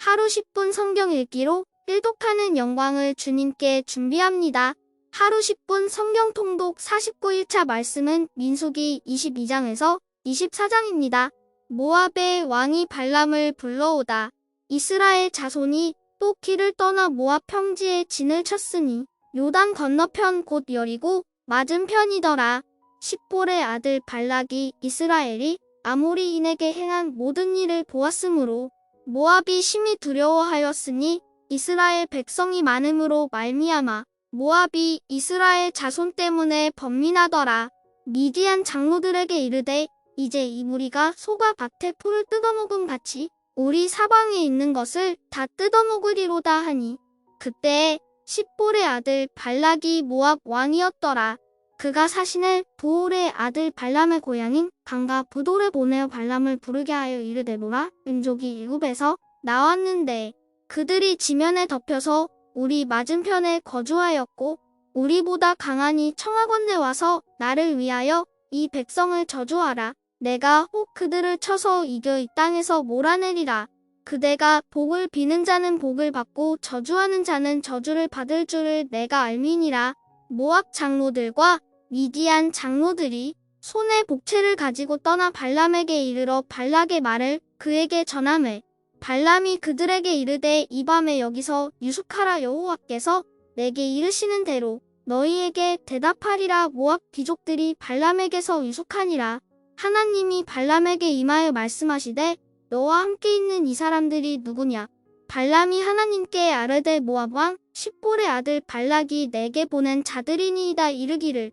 하루 10분 성경 읽기로 일독하는 영광을 주님께 준비합니다. 하루 10분 성경 통독 49일차 말씀은 민수기 22장에서 24장입니다. 모압의 왕이 발람을 불러오다. 이스라엘 자손이 또 길을 떠나 모압 평지에 진을 쳤으니 요단 건너편 곧 여리고 맞은편이더라. 십볼의 아들 발락이 이스라엘이 아모리인에게 행한 모든 일을 보았으므로 모압이 심히 두려워하였으니 이스라엘 백성이 많음으로 말미암아 모압이 이스라엘 자손 때문에 번민하더라. 미디안 장로들에게 이르되 이제 이 무리가 소가 밭에 풀을 뜯어먹은 같이 우리 사방에 있는 것을 다 뜯어먹으리로다 하니 그때에 십볼의 아들 발락이 모압 왕이었더라. 그가 사신을 보올의 아들 발람의 고향인 강가 부돌에 보내어 발람을 부르게 하여 이르되노라 민족이 일굽에서 나왔는데 그들이 지면에 덮여서 우리 맞은편에 거주하였고 우리보다 강하니 청하건대 와서 나를 위하여 이 백성을 저주하라. 내가 혹 그들을 쳐서 이겨 이 땅에서 몰아내리라. 그대가 복을 비는 자는 복을 받고 저주하는 자는 저주를 받을 줄을 내가 알미니라. 모압 장로들과 미디안 장로들이 손에 복채를 가지고 떠나 발람에게 이르러 발락의 말을 그에게 전함해 발람이 그들에게 이르되 이 밤에 여기서 유숙하라 여호와께서 내게 이르시는 대로 너희에게 대답하리라 모압 귀족들이 발람에게서 유숙하니라. 하나님이 발람에게 임하여 말씀하시되 너와 함께 있는 이 사람들이 누구냐? 발람이 하나님께 아르되 모압 왕 십볼의 아들 발락이 내게 보낸 자들이니이다 이르기를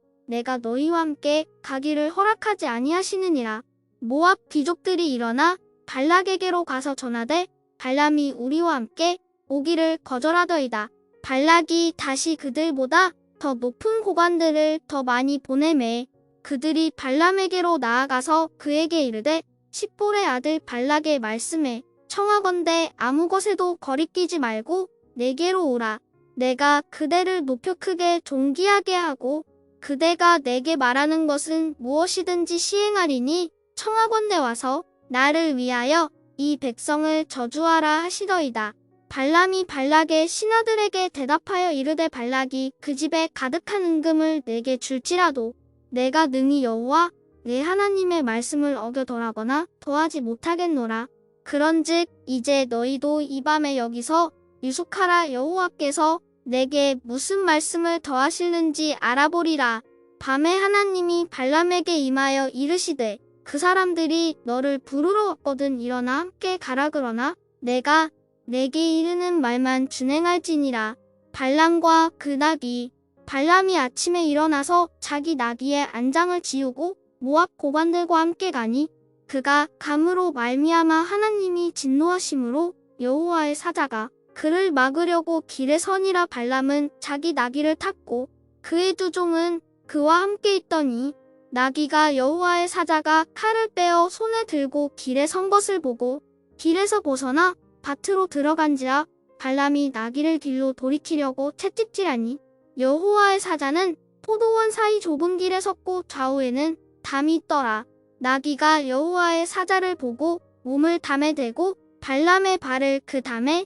내가 너희와 함께 가기를 허락하지 아니하시느니라. 모압 귀족들이 일어나 발락에게로 가서 전하되 발람이 우리와 함께 오기를 거절하더이다. 발락이 다시 그들보다 더 높은 고관들을 더 많이 보내매 그들이 발람에게로 나아가서 그에게 이르되 십볼의 아들 발락의 말씀에 청하건대 아무 것에도 거리끼지 말고 내게로 오라. 내가 그대를 높여 크게 존귀하게 하고 그대가 내게 말하는 것은 무엇이든지 시행하리니 청하건대 와서 나를 위하여 이 백성을 저주하라 하시더이다. 발람이 발락의 신하들에게 대답하여 이르되 발락이 그 집에 가득한 은금을 내게 줄지라도 내가 능히 여호와 내 하나님의 말씀을 어겨더라거나 더하지 못하겠노라. 그런즉 이제 너희도 이 밤에 여기서 유숙하라 여호와께서 내게 무슨 말씀을 더하실는지 알아보리라. 밤에 하나님이 발람에게 임하여 이르시되 그 사람들이 너를 부르러 왔거든 일어나 함께 가라 그러나 내가 내게 이르는 말만 준행할지니라. 발람과 그 낙이 발람이 아침에 일어나서 자기 나귀의 안장을 지우고 모압 고관들과 함께 가니 그가 감으로 말미암아 하나님이 진노하심으로 여호와의 사자가 그를 막으려고 길에 서니라 발람은 자기 나귀를 탔고 그의 두 종은 그와 함께 있더니 나귀가 여호와의 사자가 칼을 빼어 손에 들고 길에 선 것을 보고 길에서 벗어나 밭으로 들어간지라 발람이 나귀를 길로 돌이키려고 채찍질하니 여호와의 사자는 포도원 사이 좁은 길에 섰고 좌우에는 담이 있더라. 나귀가 여호와의 사자를 보고 몸을 담에 대고 발람의 발을 그 담에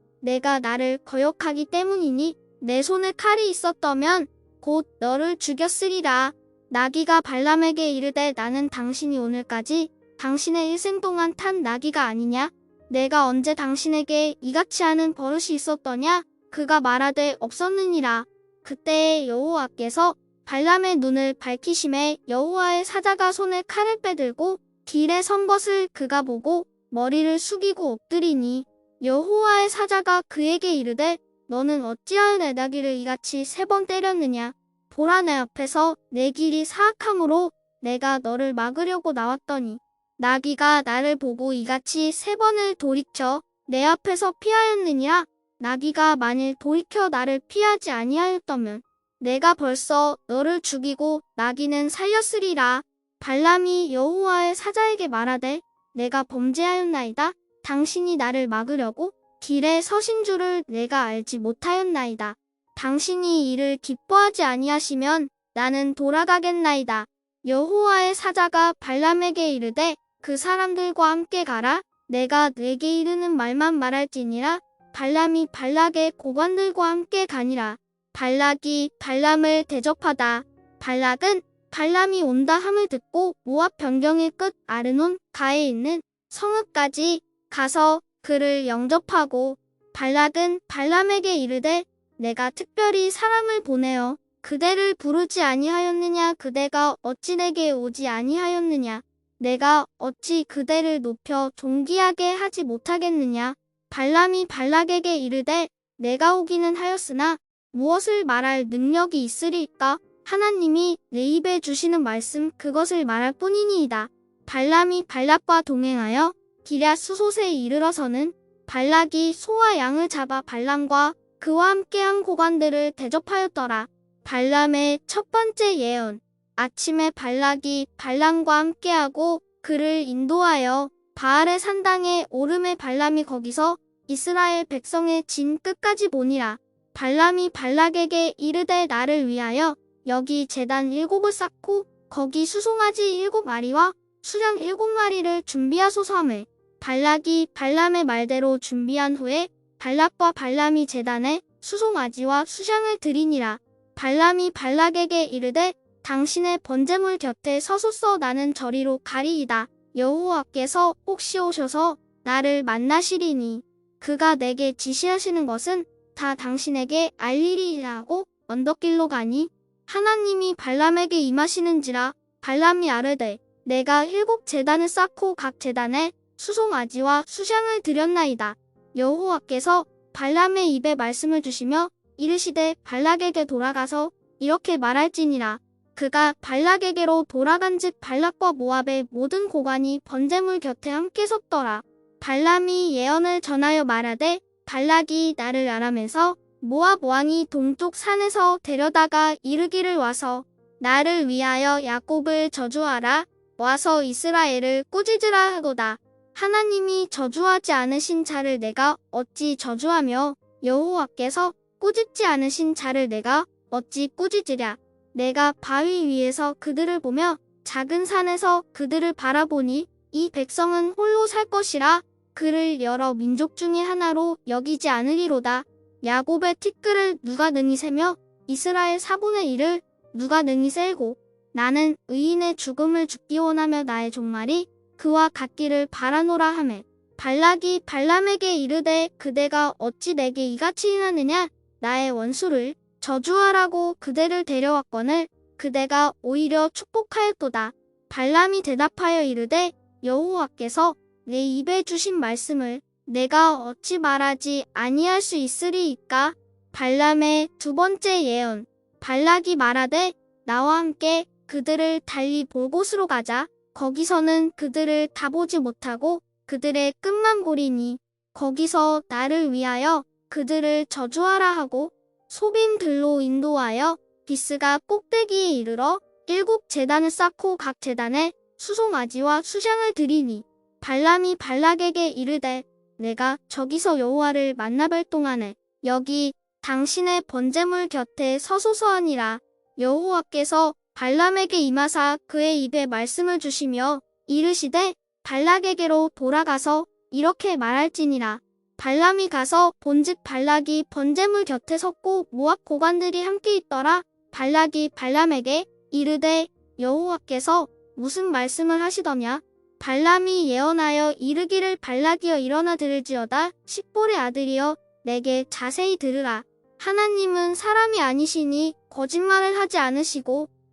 내가 나를 거역하기 때문이니 내 손에 칼이 있었더면 곧 너를 죽였으리라. 나귀가 발람에게 이르되 나는 당신이 오늘까지 당신의 일생 동안 탄 나귀가 아니냐? 내가 언제 당신에게 이같이 하는 버릇이 있었더냐? 그가 말하되 없었느니라. 그때 여호와께서 발람의 눈을 밝히심에 여호와의 사자가 손에 칼을 빼들고 길에 선 것을 그가 보고 머리를 숙이고 엎드리니 여호와의 사자가 그에게 이르되 너는 어찌하여 내 나귀를 이같이 세 번 때렸느냐? 보라 내 앞에서 내 길이 사악함으로 내가 너를 막으려고 나왔더니 나귀가 나를 보고 이같이 세 번을 돌이켜 내 앞에서 피하였느니라? 나귀가 만일 돌이켜 나를 피하지 아니하였다면 내가 벌써 너를 죽이고 나귀는 살렸으리라. 발람이 여호와의 사자에게 말하되 내가 범죄하였나이다 당신이 나를 막으려고 길에 서신 줄을 내가 알지 못하였나이다. 당신이 이를 기뻐하지 아니하시면 나는 돌아가겠나이다. 여호와의 사자가 발람에게 이르되 그 사람들과 함께 가라. 내가 내게 이르는 말만 말할지니라. 발람이 발락의 고관들과 함께 가니라. 발락이 발람을 대접하다. 발락은 발람이 온다 함을 듣고 모압 변경의 끝 아르논 가에 있는 성읍까지 가서 그를 영접하고 발락은 발람에게 이르되 내가 특별히 사람을 보내어 그대를 부르지 아니하였느냐? 그대가 어찌 내게 오지 아니하였느냐? 내가 어찌 그대를 높여 존귀하게 하지 못하겠느냐? 발람이 발락에게 이르되 내가 오기는 하였으나 무엇을 말할 능력이 있으리까? 하나님이 내 입에 주시는 말씀 그것을 말할 뿐이니이다. 발람이 발락과 동행하여 기랴 수솥에 이르러서는 발락이 소와 양을 잡아 발람과 그와 함께한 고관들을 대접하였더라. 발람의 첫 번째 예언. 아침에 발락이 발람과 함께하고 그를 인도하여 바알의 산당에 오름에 발람이 거기서 이스라엘 백성의 진 끝까지 보니라. 발람이 발락에게 이르되 나를 위하여 여기 재단 일곱을 쌓고 거기 수송아지 일곱 마리와 수량 일곱 마리를 준비하소서 하매 발락이 발람의 말대로 준비한 후에 발락과 발람이 재단에 수송아지와 수량을 드리니라. 발람이 발락에게 이르되 당신의 번제물 곁에 서소서 나는 저리로 가리이다. 여호와께서 혹시 오셔서 나를 만나시리니 그가 내게 지시하시는 것은 다 당신에게 알리리라고 언덕길로 가니 하나님이 발람에게 임하시는지라 발람이 아르되 내가 일곱 재단을 쌓고 각 재단에 수송아지와 수장을 드렸나이다. 여호와께서 발람의 입에 말씀을 주시며 이르시되 발락에게 돌아가서 이렇게 말할지니라. 그가 발락에게로 돌아간즉 발락과 모압의 모든 고관이 번제물 곁에 함께 섰더라. 발람이 예언을 전하여 말하되 발락이 나를 아람에서 모압 왕이 동쪽 산에서 데려다가 이르기를 와서 나를 위하여 야곱을 저주하라 와서 이스라엘을 꾸짖으라 하고다. 하나님이 저주하지 않으신 자를 내가 어찌 저주하며 여호와께서 꾸짖지 않으신 자를 내가 어찌 꾸짖으랴. 내가 바위 위에서 그들을 보며 작은 산에서 그들을 바라보니 이 백성은 홀로 살 것이라 그를 여러 민족 중의 하나로 여기지 않으리로다. 야곱의 티끌을 누가 능히 세며 이스라엘 4분의 1을 누가 능히 셀고 나는 의인의 죽음을 죽기 원하며 나의 종말이 그와 같기를 바라노라 하매 발락이 발람에게 이르되 그대가 어찌 내게 이같이 행하느냐 나의 원수를 저주하라고 그대를 데려왔거늘 그대가 오히려 축복하였도다. 발람이 대답하여 이르되 여호와께서 내 입에 주신 말씀을 내가 어찌 말하지 아니할 수 있으리이까? 발람의 두 번째 예언. 발락이 말하되 나와 함께 그들을 달리 볼 곳으로 가자. 거기서는 그들을 다 보지 못하고 그들의 끝만 보리니 거기서 나를 위하여 그들을 저주하라 하고 소빔들로 인도하여 비스가 꼭대기에 이르러 일곱 재단을 쌓고 각 재단에 수송아지와 수장을 드리니 발람이 발락에게 이르되 내가 저기서 여호와를 만나뵐 동안에 여기 당신의 번제물 곁에 서소서하니라. 여호와께서 발람에게 임하사 그의 입에 말씀을 주시며 이르시되 발락에게로 돌아가서 이렇게 말할지니라. 발람이 가서 본즉 발락이 번제물 곁에 섰고 모압 고관들이 함께 있더라. 발락이 발람에게 이르되 여호와께서 무슨 말씀을 하시더냐? 발람이 예언하여 이르기를 발락이여 일어나 들을지어다. 십볼의 아들이여 내게 자세히 들으라. 하나님은 사람이 아니시니 거짓말을 하지 않으시고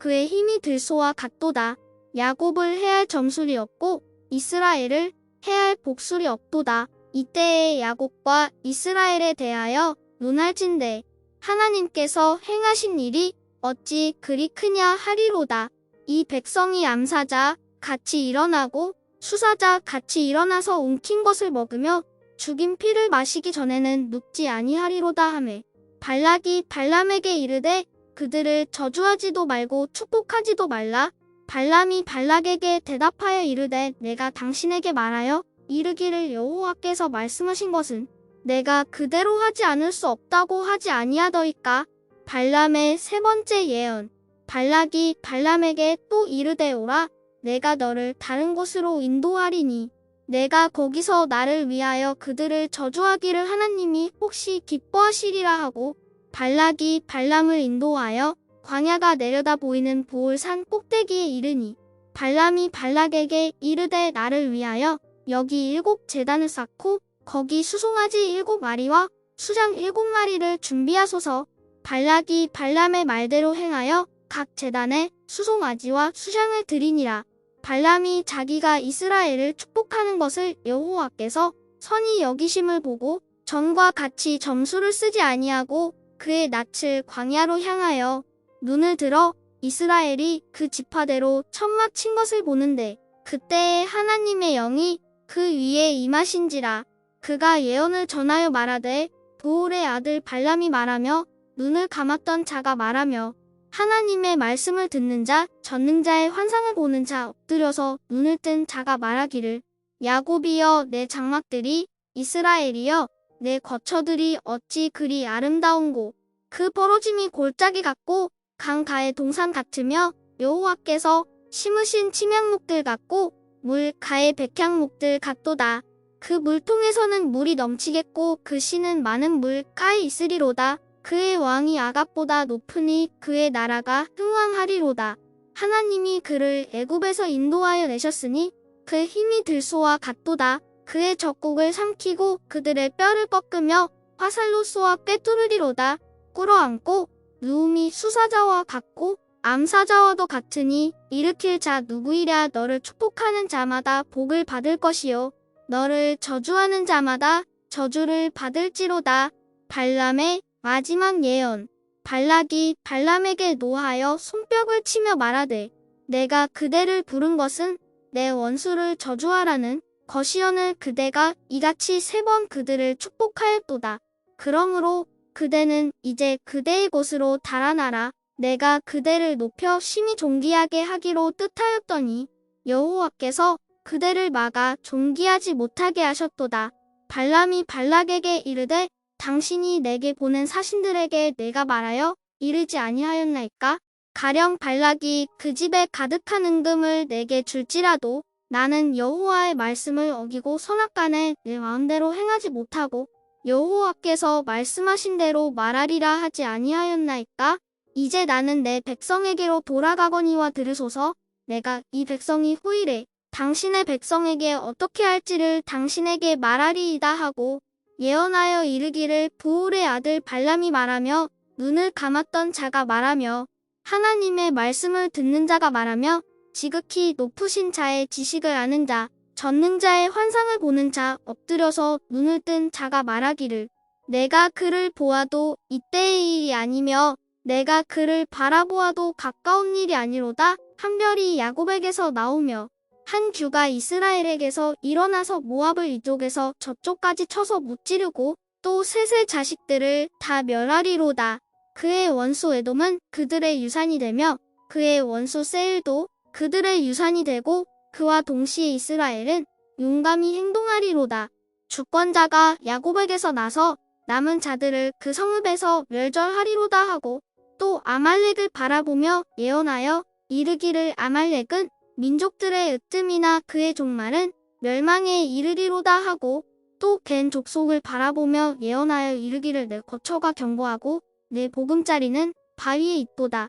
그의 힘이 들소와 같도다. 야곱을 해할 점술이 없고 이스라엘을 해할 복술이 없도다. 이때의 야곱과 이스라엘에 대하여 눈알진대 하나님께서 행하신 일이 어찌 그리 크냐 하리로다. 이 백성이 암사자 같이 일어나고 수사자 같이 일어나서 웅킨 것을 먹으며 죽인 피를 마시기 전에는 눕지 아니하리로다 하매 발락이 발람에게 이르되 그들을 저주하지도 말고 축복하지도 말라. 발람이 발락에게 대답하여 이르되 내가 당신에게 말하여 이르기를 여호와께서 말씀하신 것은 내가 그대로 하지 않을 수 없다고 하지 아니하더이까? 발람의 세 번째 예언. 발락이 발람에게 또 이르되 오라. 내가 너를 다른 곳으로 인도하리니 내가 거기서 나를 위하여 그들을 저주하기를 하나님이 혹시 기뻐하시리라 하고 발락이 발람을 인도하여 광야가 내려다 보이는 보울산 꼭대기에 이르니 발람이 발락에게 이르되 나를 위하여 여기 일곱 재단을 쌓고 거기 수송아지 일곱 마리와 수장 일곱 마리를 준비하소서. 발락이 발람의 말대로 행하여 각 재단에 수송아지와 수장을 드리니라. 발람이 자기가 이스라엘을 축복하는 것을 여호와께서 선히 여기심을 보고 전과 같이 점수를 쓰지 아니하고 그의 낯을 광야로 향하여 눈을 들어 이스라엘이 그 지파대로 천막 친 것을 보는데 그때에 하나님의 영이 그 위에 임하신지라 그가 예언을 전하여 말하되 보울의 아들 발람이 말하며 눈을 감았던 자가 말하며 하나님의 말씀을 듣는 자, 전능자의 환상을 보는 자, 엎드려서 눈을 뜬 자가 말하기를 야곱이여 내 장막들이 이스라엘이여 내 거처들이 어찌 그리 아름다운고 그 벌어짐이 골짜기 같고 강가의 동산 같으며 여호와께서 심으신 침향목들 같고 물가의 백향목들 같도다. 그 물통에서는 물이 넘치겠고 그 씨는 많은 물가에 있으리로다. 그의 왕이 아갑보다 높으니 그의 나라가 흥왕하리로다. 하나님이 그를 애굽에서 인도하여 내셨으니 그 힘이 들소와 같도다. 그의 적국을 삼키고 그들의 뼈를 꺾으며 화살로 쏘아 꿰뚫으리로다. 꿇어앉고 누움이 수사자와 같고 암사자와도 같으니 일으킬 자 누구이랴 너를 축복하는 자마다 복을 받을 것이요 너를 저주하는 자마다 저주를 받을지로다. 발람의 마지막 예언 발락이 발람에게 노하여 손뼉을 치며 말하되 내가 그대를 부른 것은 내 원수를 저주하라는 것이언을 그대가 이같이 세 번 그들을 축복하였도다. 그러므로 그대는 이제 그대의 곳으로 달아나라. 내가 그대를 높여 심히 존귀하게 하기로 뜻하였더니 여호와께서 그대를 막아 존귀하지 못하게 하셨도다. 발람이 발락에게 이르되 당신이 내게 보낸 사신들에게 내가 말하여 이르지 아니하였나이까? 가령 발락이 그 집에 가득한 은금을 내게 줄지라도 나는 여호와의 말씀을 어기고 선악간에 내 마음대로 행하지 못하고 여호와께서 말씀하신 대로 말하리라 하지 아니하였나이까? 이제 나는 내 백성에게로 돌아가거니와 들으소서 내가 이 백성이 후일에 당신의 백성에게 어떻게 할지를 당신에게 말하리이다 하고 예언하여 이르기를 부울의 아들 발람이 말하며 눈을 감았던 자가 말하며 하나님의 말씀을 듣는 자가 말하며 지극히 높으신 자의 지식을 아는 자 전능자의 환상을 보는 자 엎드려서 눈을 뜬 자가 말하기를 내가 그를 보아도 이때의 일이 아니며 내가 그를 바라보아도 가까운 일이 아니로다 한 별이 야곱에게서 나오며 한 규가 이스라엘에게서 일어나서 모압을 이쪽에서 저쪽까지 쳐서 무찌르고 또 셋의 자식들을 다 멸하리로다. 그의 원수 에돔은 그들의 유산이 되며 그의 원수 세일도 그들의 유산이 되고 그와 동시에 이스라엘은 용감히 행동하리로다. 주권자가 야곱에게서 나서 남은 자들을 그 성읍에서 멸절하리로다 하고 또 아말렉을 바라보며 예언하여 이르기를 아말렉은 민족들의 으뜸이나 그의 종말은 멸망에 이르리로다 하고 또 겐 족속을 바라보며 예언하여 이르기를 내 거처가 견고하고 내 보금자리는 바위에 있도다.